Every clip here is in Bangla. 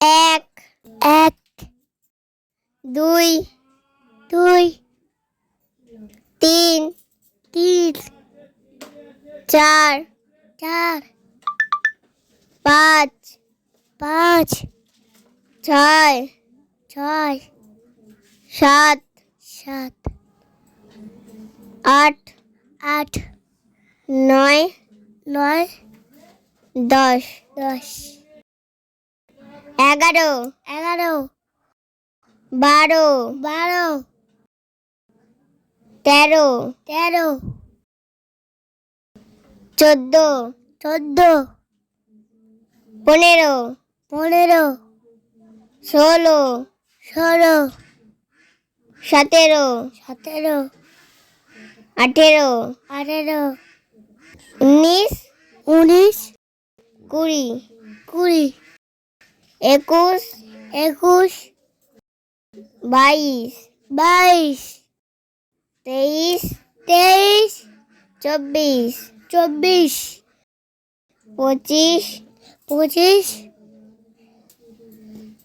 এক এক, দুই দুই, তিন তিন, চার চার, পাঁচ পাঁচ, ছয় ছয়, সাত সাত, আট আট, নয় নয়, দশ দশ। এগারো। এগারো। বারো। বারো। তেরো। তেরো। চোদ্দ। চোদ্দ। পনেরো। পনেরো। ষোলো। ষোলো। সতেরো। সতেরো। আঠেরো। আঠেরো। উনিশ। উনিশ। কুড়ি। কুড়ি। একুশ একুশ, বাইশ বাইশ, তেইশ তেইশ, চব্বিশ চব্বিশ, পঁচিশ পঁচিশ,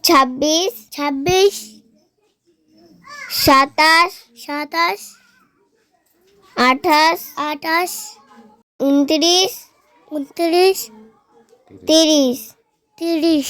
ছাব্বিশ ছাব্বিশ, সাতাশ সাতাশ, আঠাশ আঠাশ, উনত্রিশ উনত্রিশ, তিরিশ তিরিশ।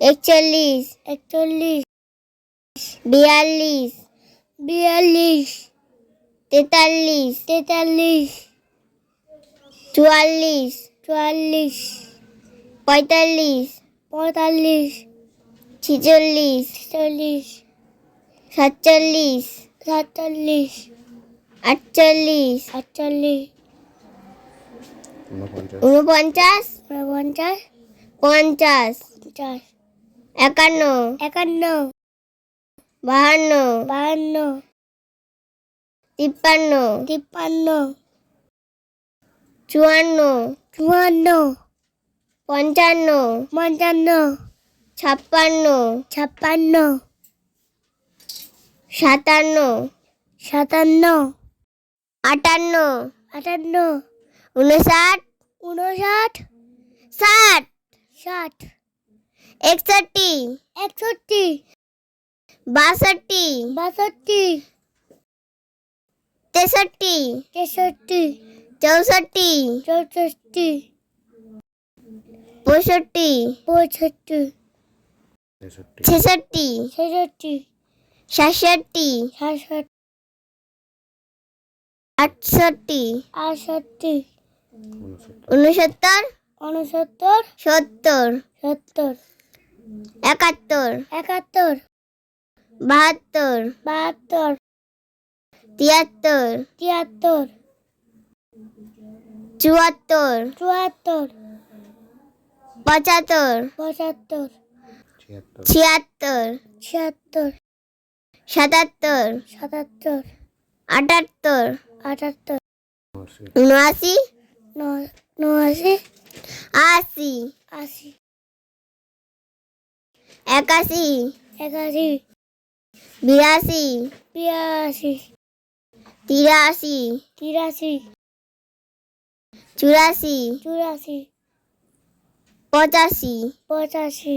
একচল্লিশ একচল্লিশ বিয়াল্লিশ বিয়াল্লিশ তেতাল্লিশ তেতাল্লিশ চুয়াল্লিশ চুয়াল্লিশ পঁয়তাল্লিশ পঁয়তাল্লিশ ছিচল্লিশ ছিচল্লিশ সাতচল্লিশ সাতচল্লিশ আটচল্লিশ আটচল্লিশ ঊনপঞ্চাশ। উনপঞ্চাশ উনপঞ্চাশ পঞ্চাশ পঞ্চাশ। একান্ন। একান্ন। বাহান্ন। বাহান্ন। তিপ্পান্ন। তিপ্পান্ন। চুয়ান্ন। চুয়ান্ন। পঞ্চান্ন। পঞ্চান্ন। ছাপ্পান্ন। ছাপ্পান্ন। সাতান্ন। সাতান্ন। আটান্ন। আটান্ন। উনষাট উনষাট ষাট। ষাট। একষট্টি। একষট্টি। বাষট্টি। বাষট্টি। তেষট্টি। তেষট্টি। চৌষট্টি। চৌষট্টি। পঁয়ষট্টি। পঁয়ষট্টি। ছেষট্টি। ছেষট্টি। সাতষট্টি। সাতষট্টি। আটষট্টি। আটষট্টি। উনসত্তর। উনসত্তর। সত্তর। সত্তর। একাত্তর একাত্তর বাহাত্তর বাহাত্তর তিয়াত্তর তিয়াত্তর চুয়াত্তর চুয়াত্তর পঁচাত্তর পঁচাত্তর ছিয়াত্তর ছিয়াত্তর সাতাত্তর সাতাত্তর আটাত্তর আটাত্তর উনআশি উনআশি উনআশি আশি। আশি। একাশি। একাশি। বিরাশি। বিরাশি। তিরাশি। তিরাশি। চুরাশি। চুরাশি। পঁচাশি। পঁচাশি।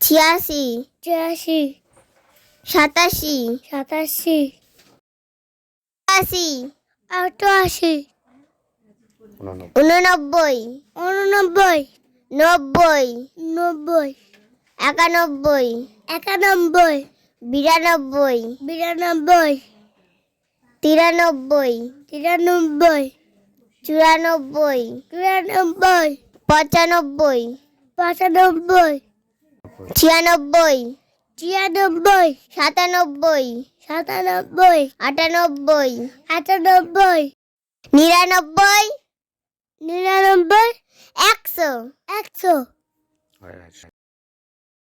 ছিয়াশি। ছিয়াশি। সাতাশি। সাতাশি। আশি অষ্টআশি উননব্বই। উননব্বই। উননব্বই। নব্বই। নব্বই। একানব্বই। একানব্বই। বিরানব্বই। বিরানব্বই। তিরানব্বই। তিরানব্বই। চুরানব্বই। চুরানব্বই। পঁচানব্বই। পঁচানব্বই। ছিয়ানব্বই। ছিয়ানব্বই। সাতানব্বই। সাতানব্বই। আটানব্বই। আটানব্বই। নিরানব্বই। নিরানব্বই। একশো। একশো।